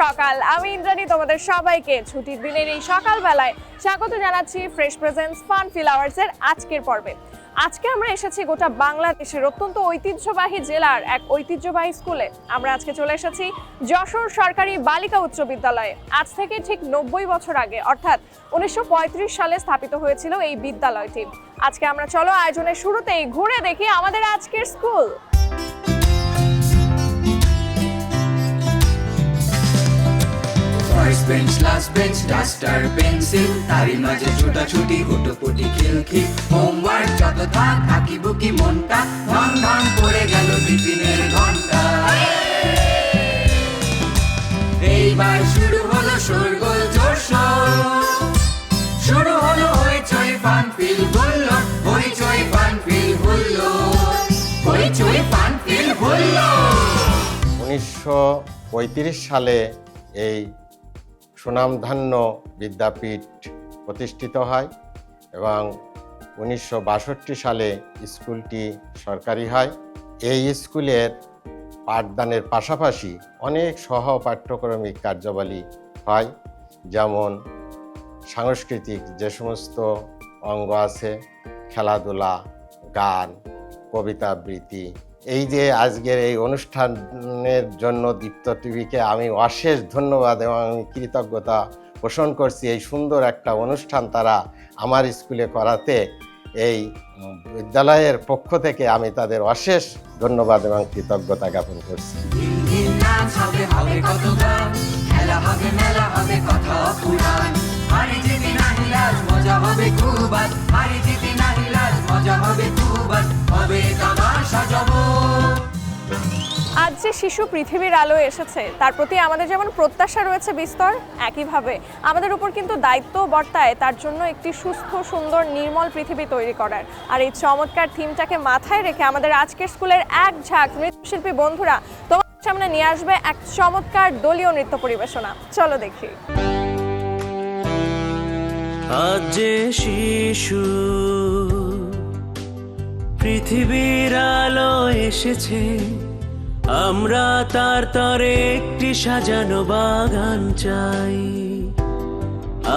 সকাল। আমি ইন্দ্রাণী, তোমাদের সবাইকে ছুটির দিনের এই সকালবেলায় স্বাগত জানাচ্ছি ফ্রেশ প্রেজেন্স ফান ফ্লাওয়ার্স এর আজকের পর্বে। আজকে আমরা এসেছি গোটা বাংলাদেশের অত্যন্ত ঐতিহ্যবাহী জেলার এক ঐতিহ্যবাহী স্কুলে। আমরা আজকে চলে এসেছি যশোর সরকারি বালিকা উচ্চ বিদ্যালয়ে। আজ থেকে ঠিক নব্বই বছর আগে, অর্থাৎ উনিশশো পঁয়ত্রিশ সালে স্থাপিত হয়েছিল এই বিদ্যালয়টি। আজকে আমরা চলো আয়োজনের শুরুতেই ঘুরে দেখি আমাদের আজকের school. First bench last bench duster pencil তারই মাঝে ছোটাছুটি হুটোপুটি খিলখিল হোমওয়ার্ক যত থাক আঁকি বুকি মনটা ধন ধন পড়ে গেল টিফিনের ঘণ্টা এইবার শুরু হলো শোরগোল জোর শুরু হলো হইচই ফান ফিল হুল্লো, হইচই ফান ফিল হুল্লো। হইচই ফান ফিল হুল্লো। উনিশশো পঁয়ত্রিশ সালে এই সুনামধান্য বিদ্যাপীঠ প্রতিষ্ঠিত হয় এবং উনিশশো বাষট্টি সালে স্কুলটি সরকারি হয়। এই স্কুলের পাঠদানের পাশাপাশি অনেক সহ পাঠ্যক্রমিক কার্যাবলী হয়, যেমন সাংস্কৃতিক যে সমস্ত অঙ্গ আছে, খেলাধুলা, গান, কবিতা, আবৃত্তি এই যে আজকের এই অনুষ্ঠানের জন্য দীপ্ত টিভিকে আমি অশেষ ধন্যবাদ এবং আমি কৃতজ্ঞতা পোষণ করছি। এই সুন্দর একটা অনুষ্ঠান তারা আমার স্কুলে করাতে এই বিদ্যালয়ের পক্ষ থেকে আমি তাদের অশেষ ধন্যবাদ এবং কৃতজ্ঞতা জ্ঞাপন করছি। মজা হবে খুব হবে হবে আজ যে শিশু পৃথিবীর আলোয় এসেছে তার প্রতি আমাদের যেমন প্রত্যাশা রয়েছে বিস্তর একইভাবে আমাদের উপর কিন্তু দায়িত্ব বর্তায় তার জন্য একটি সুস্থ সুন্দর নির্মল পৃথিবী তৈরি করার। আর এই চমৎকার থিমটাকে মাথায় রেখে আমাদের আজকের স্কুলের এক ঝাঁক নৃত্যশিল্পী বন্ধুরা তোমার সামনে নিয়ে আসবে এক চমৎকার দলীয় নৃত্য পরিবেশনা। চলো দেখি। আজ যে শিশু পৃথিবীর আলো এসেছে। আমরা তার তরে একটি সাজানো বাগান চাই।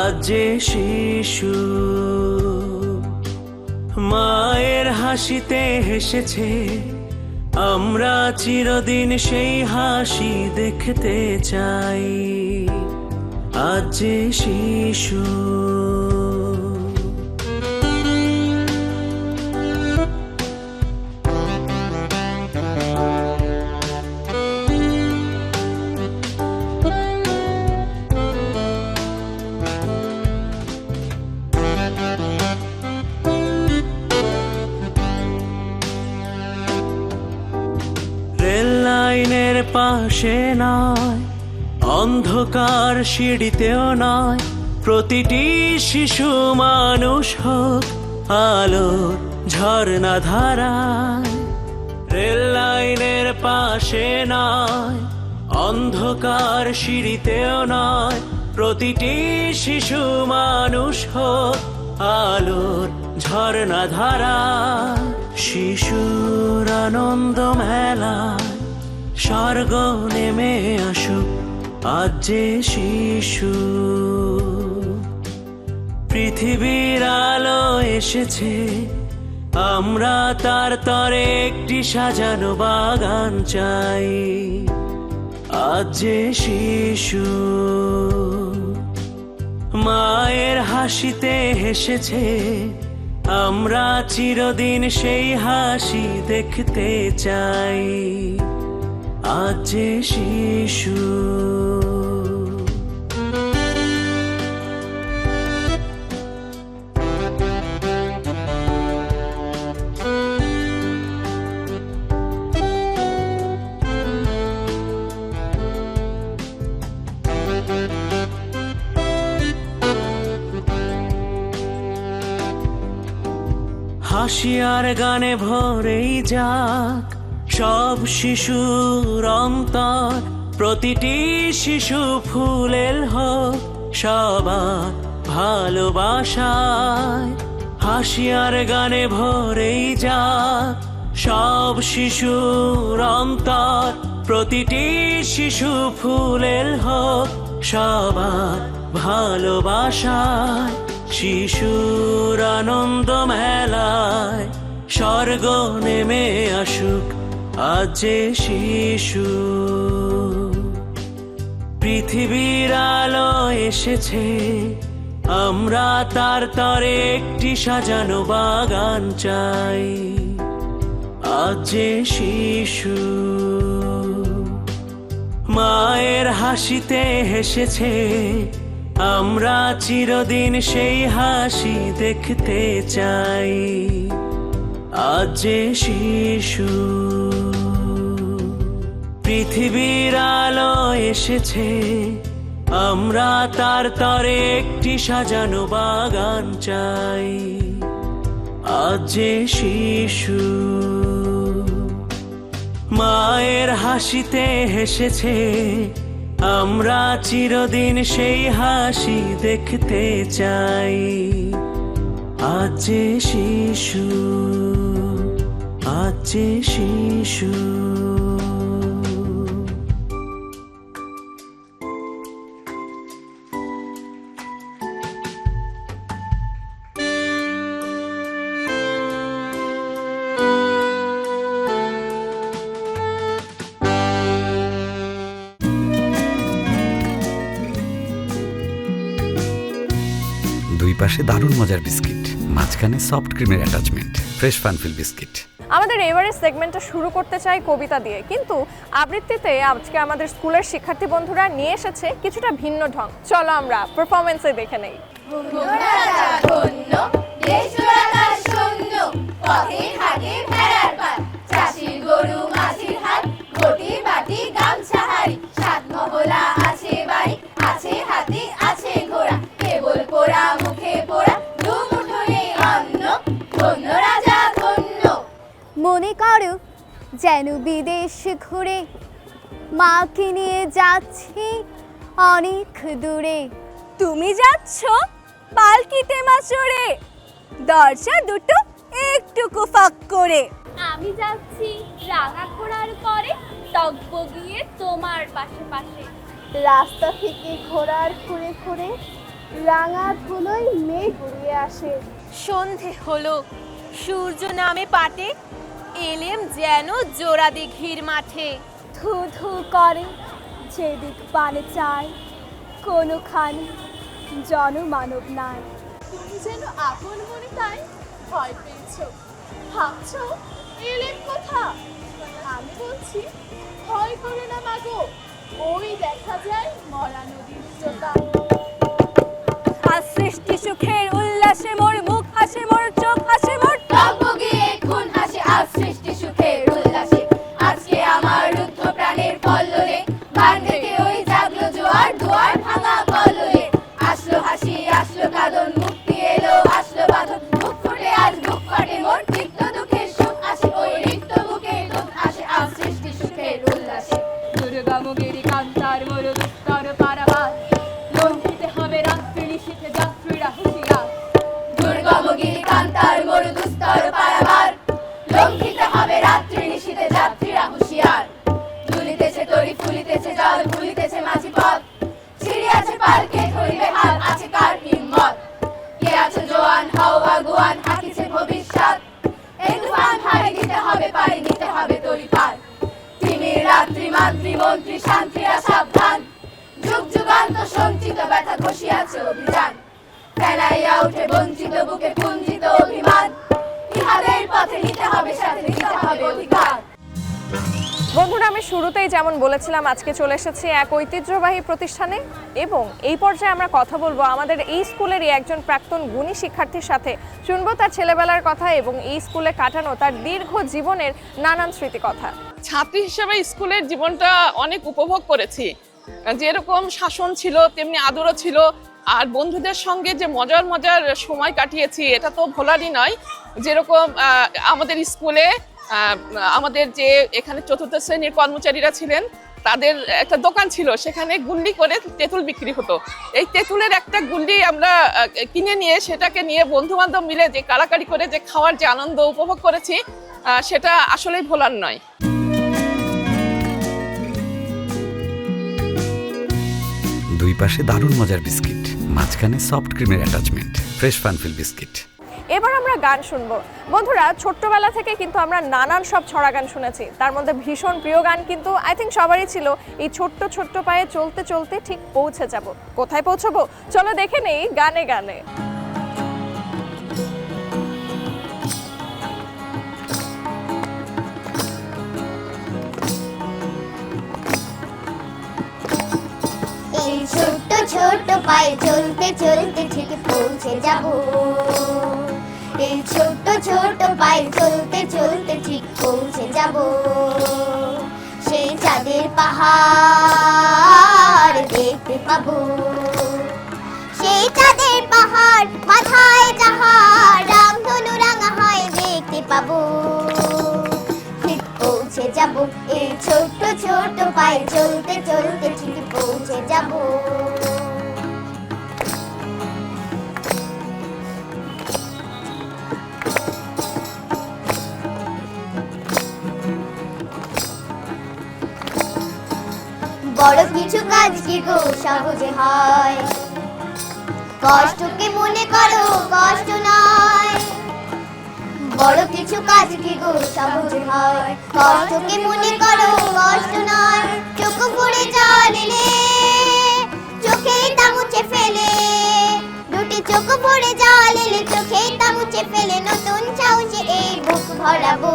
আজ যে শিশু মায়ের হাসিতে হেসেছে। আমরা চিরদিন সেই হাসি দেখতে চাই। আজ যে শিশু পাশে নয় অন্ধকার সিঁড়িতেও নয় প্রতিটি শিশু মানুষ হোক আলোর ঝর্ণা ধারায় রেল লাইনের পাশে নয় অন্ধকার সিঁড়িতেও নয় প্রতিটি শিশু মানুষ হোক আলোর ঝর্ণা ধারা শিশুর আনন্দ মেলায় স্বর্গ নেমে আসুক আজ যে শিশু। পৃথিবীর আলো এসেছে, আমরা তার তরে একটি সাজানো বাগান চাই। আজ যে শিশু, মায়ের হাসিতে হেসেছে, আমরা চিরদিন সেই হাসি দেখতে চাই। যে শিশু। হাসি আর গানে ভরেই যাক সব শিশুর অন্তর, প্রতিটি শিশু ফুলেল হোক, সবার ভালোবাসায় হাসিয়ার গানে ভরেই যা সব শিশুর অন্তর, প্রতিটি শিশু ফুলের হোক, সবার ভালোবাসায় শিশুর আনন্দ মেলায় স্বর্গ নেমে আসুক। আজ শিশু। পৃথিবীর আলো এসেছে। আমরা তার তরে একটি সাজানো বাগান চাই। আজ শিশু। মায়ের হাসিতে হেসেছে। আমরা চিরদিন সেই হাসি দেখতে চাই। আজ শিশু। পৃথিবীর আলো এসেছে। আমরা তার তরে একটি সাজানো বাগান চাই। আজ যে শিশু মায়ের হাসিতে হেসেছে, আমরা চিরদিন সেই হাসি দেখতে চাই। আজ যে শিশু, আজ যে শিশু দারুণ মজার বিস্কিট মাঝখানে সফট ক্রিমের অ্যাটাচমেন্ট ফ্রেশ ফানফিল বিস্কিট আমাদের এবারের সেগমেন্টটা শুরু করতে চাই কবিতা দিয়ে। কিন্তু আবৃত্তিতে আজকে আমাদের স্কুলের শিক্ষার্থী বন্ধুরা নিয়ে এসেছে কিছুটা ভিন্ন ঢং। চলো আমরা পারফরমেন্সে দেখে নেই। গরু মাছির হাট বাটি গামছা হাড়ি সাত মহলা আছে বাড়ি। মনে করো যেন বিদেশ ঘুরে মাকে নিয়ে যাচ্ছি অনেক দূরে। তুমি যাচ্ছ পালকিতে মা চড়ে দরজা দুটো একটুকু ফাঁক করে। আমি যাচ্ছি রাঙা ঘোড়ার পরে তকব গিয়ে তোমার পাশে পাশে রাস্তা থেকে ঘোড়ার ঘুরে ঘুরে রাঙা ধুলোয় মেঘ উড়িয়ে আসে। সন্ধে হলো সূর্য নামে পাটে এলেম যেন জোড়া দিঘির মাঠে। ধু ধু করে যেদিক পানে চায়, কোনোখানে জনমানব নাই। তুমি যেন আপন মনে তাই ভয় পেয়েছ। ভাবছ এলেম কোথা? আমি বলছি, ভয় করে না মাগো, ওই দেখা যায় মরা নদীর চোতা আর সৃষ্টি সুখের উল্লাসে মোর মুখ হাসে মোর Calmo, querido. সঞ্চিত ব্যথা ঘষিয়াছে অভিযান। ফেলাইয়া উঠে বঞ্চিত বুকে পুঞ্জিত অভিমান। ইহাদের পথে নিতে হবে সাথে নিতে হবে অধিকার। বন্ধুরা আমি শুরুতেই যেমন বলেছিলাম আজকে চলে এসেছি এক ঐতিহ্যবাহী প্রতিষ্ঠানে এবং এই পর্যায়ে আমরা কথা বলব আমাদের এই স্কুলেরই একজন প্রাক্তন গুণী শিক্ষার্থীর সাথে। শুনব তার ছেলেবেলার কথা এবং এই স্কুলে কাটানো তার দীর্ঘ জীবনের নানান স্মৃতি কথা ছাত্রী হিসেবে স্কুলের জীবনটা অনেক উপভোগ করেছি। যেরকম শাসন ছিল, তেমনি আদরও ছিল। আর বন্ধুদের সঙ্গে যে মজার মজার সময় কাটিয়েছি, এটা তো ভোলারই নয়। যেরকম আমাদের স্কুলে আমাদের যে এখানে চতুর্থ শ্রেণির কর্মচারীরা ছিলেন, তাদের একটা দোকান ছিল, সেখানে গুল্লি করে তেঁতুল বিক্রি হতো। এই তেঁতুলের একটা গুল্লি আমরা কিনে নিয়ে সেটাকে নিয়ে বন্ধু বান্ধব মিলে যে কাড়াকাড়ি করে যে খাওয়ার যে আনন্দ উপভোগ করেছি সেটা আসলেই ভোলার নয়। দুই পাশে দারুণ মজার বিস্কিট, মাঝখানে সফট ক্রিমের অ্যাটাচমেন্ট ফ্রেশ ফানফিল বিস্কিট এবার আমরা গান শুনব। বন্ধুরা, ছোট্টবেলা থেকে কিন্তু আমরা নানান সব ছড়া গান শুনেছি। তার মধ্যে ভীষণ প্রিয় গান কিন্তু আই থিঙ্ক সবারই ছিল। এই ছোট্ট ছোট্ট পায়ে চলতে চলতে ঠিক পৌঁছে যাব। কোথায় পৌঁছবো? চলো দেখে নেই গানে গানে। ছোট্ট পায়ে চলতে চলতে ঠিক পৌঁছে যাব। এই ছোট ছোট পায়ে চলতে চলতে ঠিক পৌঁছে যাব। সেই চাঁদের পাহাড় দেখতে পাবো। সেই চাঁদের পাহাড় মাথায় যাহার রামধনু রাঙা হয় দেখতে পাবো। ঠিক পৌঁছে যাব। এই ছোট ছোট পায়ে চলতে চলতে ঠিক পৌঁছে যাব। বড় কিছু কাজ কি গো? সহজে হয়। কষ্টকে মনে করো, কষ্ট নয়। বড় কিছু কাজ কি গো? সহজ হয়। কষ্টকে মনে করো, কষ্ট নয়। চোখ পড়ে জল এলে চোখে তা মুছে ফেলে। দুটি চোখ পড়ে জল চোখে তা মুছে ফেলে। নতুন সাহসে এই বুক ভরাবো।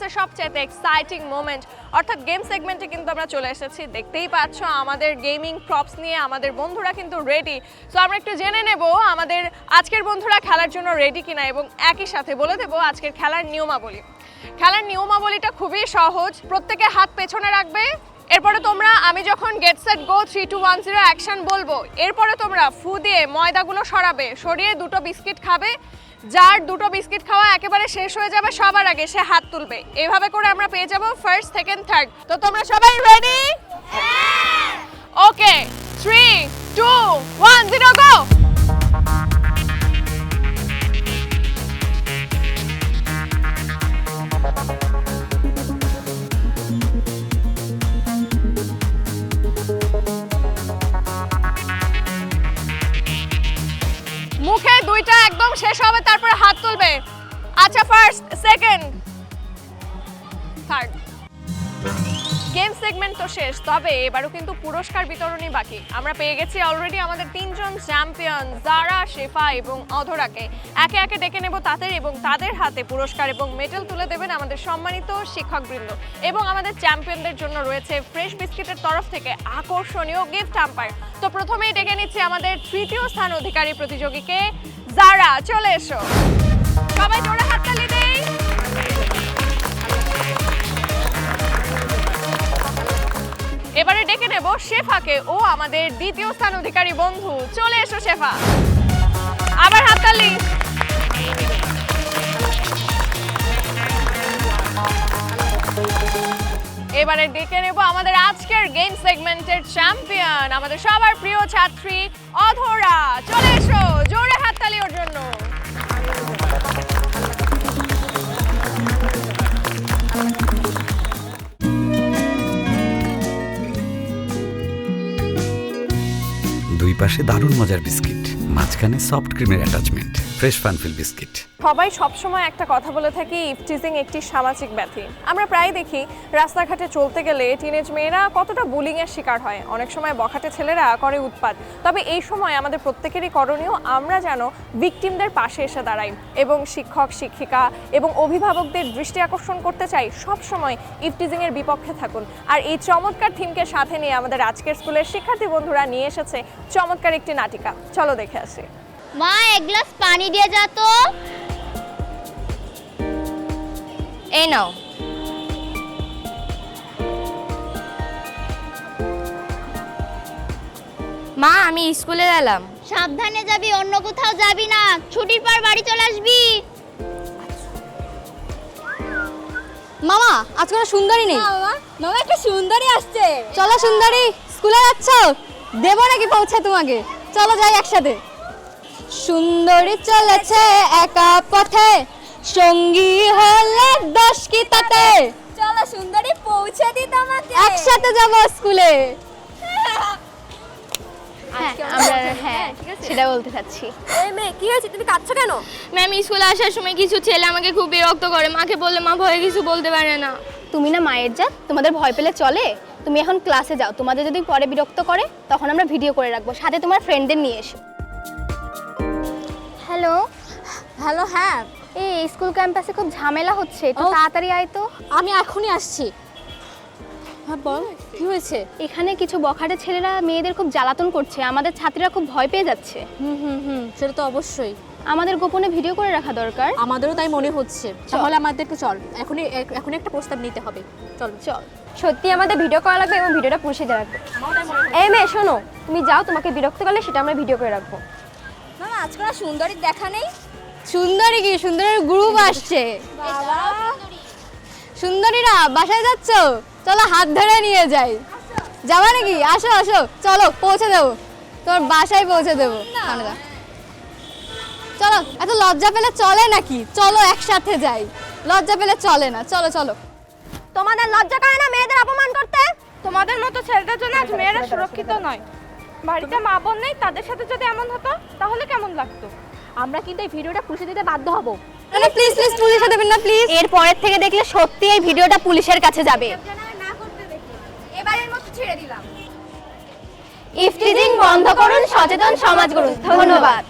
আওয়ার্সের সবচেয়ে এক্সাইটিং মোমেন্ট অর্থাৎ গেম সেগমেন্টে কিন্তু আমরা চলে এসেছি। দেখতেই পাচ্ছ আমাদের গেমিং প্রপস নিয়ে আমাদের বন্ধুরা কিন্তু রেডি সো আমরা একটু জেনে নেব আমাদের আজকের বন্ধুরা খেলার জন্য রেডি কিনা এবং একই সাথে বলে দেবো আজকের খেলার নিয়মাবলী। খেলার নিয়মাবলীটা খুবই সহজ। প্রত্যেকে হাত পেছনে রাখবে। এরপরে তোমরা, আমি যখন get set go three two one zero action বলব, এরপরে তোমরা ফু দিয়ে ময়দাগুলো সরাবে, সরিয়ে দুটো বিস্কিট খাবে। যার দুটো বিস্কিট খাওয়া একেবারে শেষ হয়ে যাবে সবার আগে সে হাত তুলবে। এভাবে করে আমরা পেয়ে যাব ফার্স্ট সেকেন্ড থার্ড তো তোমরা সবাই ready okay three two one zero go হবে তারপরে হাত তুলবে। আচ্ছা ফার্স্ট সেকেন্ড গেম সেগমেন্ট তো শেষ, তবে এবারও কিন্তু পুরস্কার বিতরণই বাকি। আমরা পেয়ে গেছি অলরেডি আমাদের তিনজন চ্যাম্পিয়ন জারা শেফা এবং অধরাকে একে একে ডেকে নেব তাদের এবং তাদের হাতে পুরস্কার এবং মেডেল তুলে দেবেন আমাদের সম্মানিত শিক্ষকবৃন্দ। এবং আমাদের চ্যাম্পিয়নদের জন্য রয়েছে ফ্রেশ বিস্কিটের তরফ থেকে আকর্ষণীয় গিফট আম্পায়ার তো প্রথমেই ডেকে নিচ্ছি আমাদের তৃতীয় স্থান অধিকারী প্রতিযোগীকে জারা চলে এসো। সবাই জোরে হাততালি এবারে ডেকে নেব শেফাকে। ও আমাদের দ্বিতীয় স্থান অধিকারী বন্ধু। চলে এসো শেফা। আবার হাততালি এবারে ডেকে নেব আমাদের আজকের গেম সেগমেন্টের চ্যাম্পিয়ন আমাদের সবার প্রিয় ছাত্রী অধরা। চলে এসো, জোরে হাততালি ওর জন্য। পাশে দারুণ মজার বিস্কিট মাঝখানে সফট ক্রিমের অ্যাটাচমেন্ট ফ্রেশ ফানফিল বিস্কিট সবাই সবসময় একটা কথা বলে থাকি ইফটিজিং একটি সামাজিক ব্যাধি। আমরা প্রায় দেখি, রাস্তাঘাটে চলতে গেলে টিনেজ মেয়েরা কতটা বুলিং এর শিকার হয়। অনেক সময় বখাটে ছেলেরা করে উৎপাত। তবে এই সময় আমাদের প্রত্যেকেরই করণীয় আমরা যেন ভিকটিমদের পাশে এসে দাঁড়াই এবং শিক্ষক, শিক্ষিকা এবং অভিভাবকদের দৃষ্টি আকর্ষণ করতে চাই সব সময় ইফটিজিং এর বিপক্ষে থাকুন। আর এই চমৎকার থিমকে সাথে নিয়ে আমাদের আজকের স্কুলের শিক্ষার্থী বন্ধুরা নিয়ে এসেছে চমৎকার একটি নাটিকা। চলো দেখে আসি। মা, এক গ্লাস পানি দিয়ে যা তো। এই নাও। মা আমি স্কুলে গেলাম। সাবধানে যাবি অন্য কোথাও যাবি না। ছুটির পর বাড়ি চলে আসবি। মামা আজকে কোনো সুন্দরী নেই। মামা মামা একটা সুন্দরী আসছে। চলো সুন্দরী স্কুলে যাচ্ছ? দেবো নাকি পৌঁছে তোমাকে? চলো যাই একসাথে। সুন্দরী চলেছে একা পথে। সঙ্গী হলে দশ কি তাতে? চলো সুন্দরী পৌঁছে দি তোমাকে। একসাথে যাব স্কুলে। হ্যাঁ হ্যাঁ সেটা বলতে চাচ্ছি। মেয়ে কি হয়েছে? তুমি কাঁদছো কেন? ম্যাম স্কুলে আসার সময় কিছু ছেলে আমাকে খুব বিরক্ত করে। মাকে বললে মা ভয়ে কিছু বলতে পারে না। তুমি না মায়ের যা তোমাদের ভয় পেলে চলে। তুমি এখন ক্লাসে যাও। তোমাদের যদি পরে বিরক্ত করে তখন আমরা ভিডিও করে রাখব। সাথে তোমার ফ্রেন্ডদের নিয়ে এসো। হ্যালো হ্যালো হ্যাঁ। এই স্কুল ক্যাম্পাসে খুব ঝামেলা হচ্ছে একটু তাড়াতাড়ি আয় তো। আমি এখনই আসছি। হ্যাঁ বল কি হয়েছে? এখানে কিছু বখাটে ছেলেরা মেয়েদের খুব জ্বালাতন করছে আমাদের ছাত্রীরা খুব ভয় পেয়ে যাচ্ছে। হুম হুম হুম সেটা তো অবশ্যই। আমাদের গোপনে ভিডিও করে রাখা দরকার। আমাদেরও তাই মনে হচ্ছে। তাহলে আমাদেরকে চল এখনই এক- এখনই একটা প্রস্তাব নিতে হবে। চল। চল। সত্যি আমাদের ভিডিও করা লাগবে এবং ভিডিওটা পুষে দেওয়া রাখব এই মেয়ে শোনো তুমি যাও তোমাকে বিরক্ত করলে সেটা আমরা ভিডিও করে রাখব। মামা আজকে না সুন্দরীর দেখা নেই। সুন্দরী কি? সুন্দরীর গ্রুপ আসছে। সুন্দরীরা বাসায় যাচ্ছ? চলো হাত ধরে নিয়ে যাই। যাবা নাকি? আসো আসো। চলো পৌঁছে দেবো। তোমার বাসায় পৌঁছে দেবো। চলো এত লজ্জা পেলে চলে নাকি? চলো একসাথে যাই। লজ্জা পেলে চলে না। চলো চলো। তোমাদের লজ্জা করে না মেয়েদের অপমান করতে? তোমাদের মতো ছেলেদের জন্য আজ মেয়েরা সুরক্ষিত নয়। বাড়িতে মা বোন নেই তাদের সাথে যদি এমন হতো তাহলে কেমন লাগতো? আমরা কিন্তু এই ভিডিওটা খুশি দিতে বাধ্য হব। প্লিজ প্লিজ পুলিশে দেবেন না প্লিজ এর পরের থেকে দেখলে সত্যি এই ভিডিওটা পুলিশের কাছে যাবে। এবারের মতো ছেড়ে দিলাম। ইফটিজিং বন্ধ করুন সচেতন সমাজ গড়ুন। ধন্যবাদ।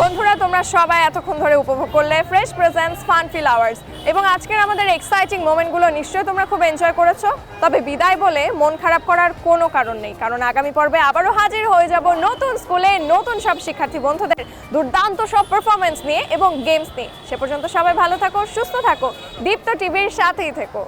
বন্ধুরা, তোমরা সবাই এতক্ষণ ধরে উপভোগ করলে fresh presence fun feel hours এবং আজকের আমাদের এক্সাইটিং মোমেন্টগুলো নিশ্চয়ই তোমরা খুব এনজয় করেছ। তবে বিদায় বলে মন খারাপ করার কোনো কারণ নেই, কারণ আগামী পর্বে আবারও হাজির হয়ে যাব নতুন স্কুলে নতুন সব শিক্ষার্থী বন্ধুদের দুর্দান্ত সব পারফরমেন্স নিয়ে এবং গেমস নিয়ে। সে পর্যন্ত সবাই ভালো থাকো, সুস্থ থাকো, দীপ্ত টিভির সাথেই থেকো।